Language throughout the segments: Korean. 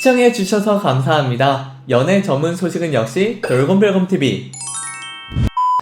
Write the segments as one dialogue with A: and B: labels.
A: 시청해 주셔서 감사합니다. 연애 전문 소식은 역시 돌곰별곰TV.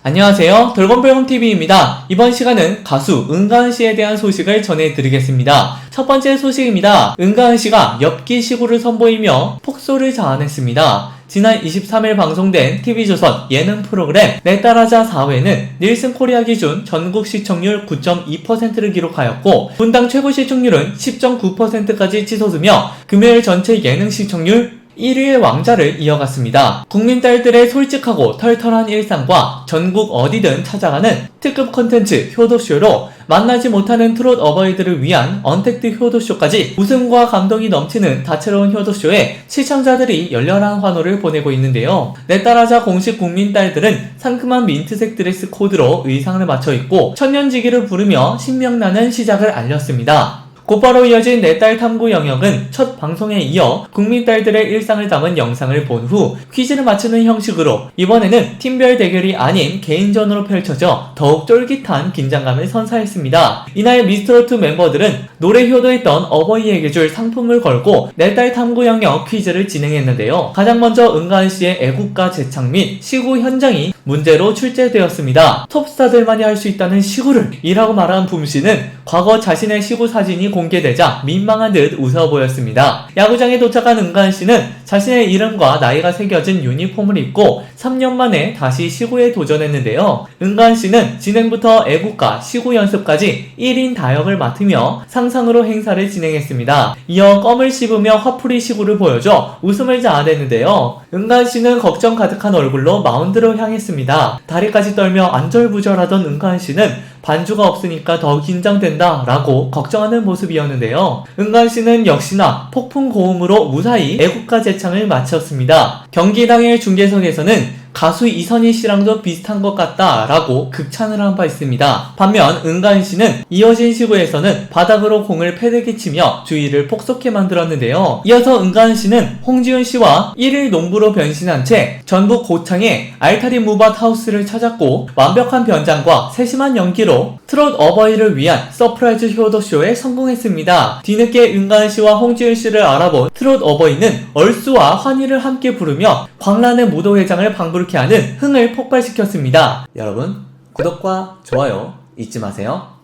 A: 안녕하세요. 돌곰별곰TV입니다. 이번 시간은 가수 은가은 씨에 대한 소식을 전해드리겠습니다. 첫 번째 소식입니다. 은가은 씨가 엽기 시구를 선보이며 폭소를 자아냈습니다. 지난 23일 방송된 TV조선 예능 프로그램 내 딸아자 4회는 닐슨 코리아 기준 전국 시청률 9.2%를 기록하였고 분당 최고 시청률은 10.9%까지 치솟으며 금요일 전체 예능 시청률 1위의 왕자를 이어갔습니다. 국민 딸들의 솔직하고 털털한 일상과 전국 어디든 찾아가는 특급 콘텐츠 효도쇼로 만나지 못하는 트롯 어버이들을 위한 언택트 효도쇼까지 웃음과 감동이 넘치는 다채로운 효도쇼에 시청자들이 열렬한 환호를 보내고 있는데요. 내 딸아자 공식 국민 딸들은 상큼한 민트색 드레스 코드로 의상을 맞춰 입고 천년지기를 부르며 신명나는 시작을 알렸습니다. 곧바로 이어진 내 딸 탐구 영역은 첫 방송에 이어 국민 딸들의 일상을 담은 영상을 본 후 퀴즈를 맞추는 형식으로 이번에는 팀별 대결이 아닌 개인전으로 펼쳐져 더욱 쫄깃한 긴장감을 선사했습니다. 이날 미스트로트 멤버들은 노래 효도했던 어버이에게 줄 상품을 걸고 내 딸 탐구 영역 퀴즈를 진행했는데요. 가장 먼저 은가은 씨의 애국가 제창 및 시구 현장이 문제로 출제되었습니다. 톱스타들만이 할 수 있다는 시구를 이라고 말한 붐 씨는 과거 자신의 시구 사진이 공개되자 민망한 듯 웃어 보였습니다. 야구장에 도착한 은가은 씨는 자신의 이름과 나이가 새겨진 유니폼을 입고 3년 만에 다시 시구에 도전했는데요. 은가은 씨는 진행부터 애국가, 시구 연습까지 1인 다역을 맡으며 상상으로 행사를 진행했습니다. 이어 껌을 씹으며 화풀이 시구를 보여줘 웃음을 자아냈는데요. 은가은 씨는 걱정 가득한 얼굴로 마운드로 향했습니다. 다리까지 떨며 안절부절하던 은가은 씨는 반주가 없으니까 더 긴장된다 라고 걱정하는 모습이었는데요. 은간 씨는 역시나 폭풍 고음으로 무사히 애국가 제창을 마쳤습니다. 경기 당일 중계석에서는 가수 이선희 씨랑도 비슷한 것 같다 라고 극찬을 한 바 있습니다. 반면 은가은 씨는 이어진 시구에서는 바닥으로 공을 패대기 치며 주위를 폭소케 만들었는데요. 이어서 은가은 씨는 홍지훈 씨와 1일 농부로 변신한 채 전북 고창의 알타리 무밭 하우스를 찾았고 완벽한 변장과 세심한 연기로 트롯 어버이를 위한 서프라이즈 효도쇼에 성공했습니다. 뒤늦게 은가은 씨와 홍지훈 씨를 알아본 트롯 어버이는 얼수와 환희를 함께 부르며 광란의 무도회장을 방불 케 하는 흥을 폭발시켰습니다. 여러분 구독과 좋아요 잊지 마세요.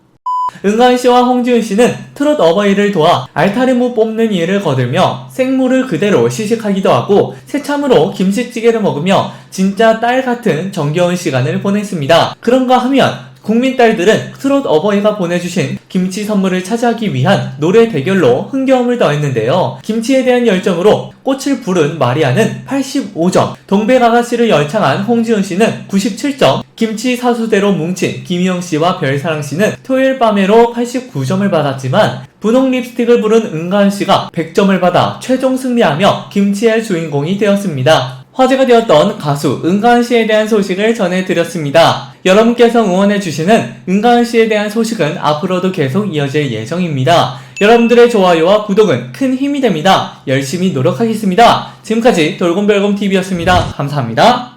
A: 은가은 씨와 홍지은 씨는 트롯 어버이를 도와 알타리무 뽑는 일을 거들며 생물을 그대로 시식하기도 하고 새참으로 김치찌개를 먹으며 진짜 딸 같은 정겨운 시간을 보냈습니다. 그런가 하면 국민 딸들은 트롯 어버이가 보내주신 김치 선물을 차지하기 위한 노래 대결로 흥겨움을 더했는데요. 김치에 대한 열정으로 꽃을 부른 마리아는 85점, 동백 아가씨를 열창한 홍지훈 씨는 97점, 김치 사수대로 뭉친 김희영 씨와 별사랑 씨는 토요일 밤에로 89점을 받았지만 분홍 립스틱을 부른 은가은 씨가 100점을 받아 최종 승리하며 김치의 주인공이 되었습니다. 화제가 되었던 가수 은가은 씨에 대한 소식을 전해드렸습니다. 여러분께서 응원해주시는 은가은 씨에 대한 소식은 앞으로도 계속 이어질 예정입니다. 여러분들의 좋아요와 구독은 큰 힘이 됩니다. 열심히 노력하겠습니다. 지금까지 돌곰별곰TV였습니다. 감사합니다.